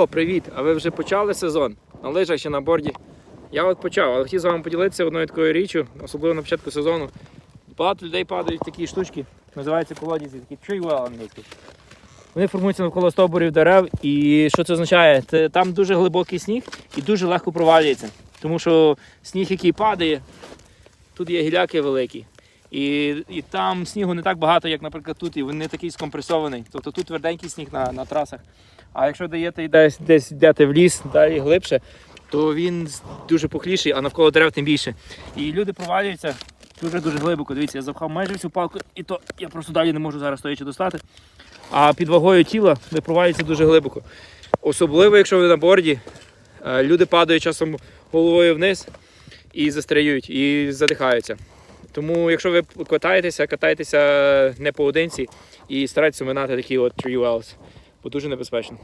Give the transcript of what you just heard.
О, привіт! А ви вже почали сезон на лижах чи на борді? Я от почав, але хотів з вами поділитися одною такою річчю, особливо на початку сезону. Багато людей падають в такі штучки, називаються колодязі, такі well англійські. Вони формуються навколо стовбурів дерев. І що це означає? Це, там дуже глибокий сніг і дуже легко провалюється. Тому що сніг, який падає, тут є гіляки великі. І, і там снігу не так багато, як, наприклад, тут, і він не такий скомпресований. Тобто тут тверденький сніг на, на трасах. А якщо даєте десь, десь йдете в ліс, далі глибше, то він дуже пухліший, а навколо дерев тим більше. І люди провалюються дуже-дуже глибоко. Дивіться, я запхав майже всю палку, і то я просто далі не можу зараз стоячи достати. А під вагою тіла ви провалюються дуже глибоко. Особливо, якщо ви на борді, е, люди падають часом головою вниз і застряють, і задихаються. Тому, якщо ви катаєтеся, катайтеся не поодинці і старайтеся минати такі от 3 wells, бо дуже небезпечно.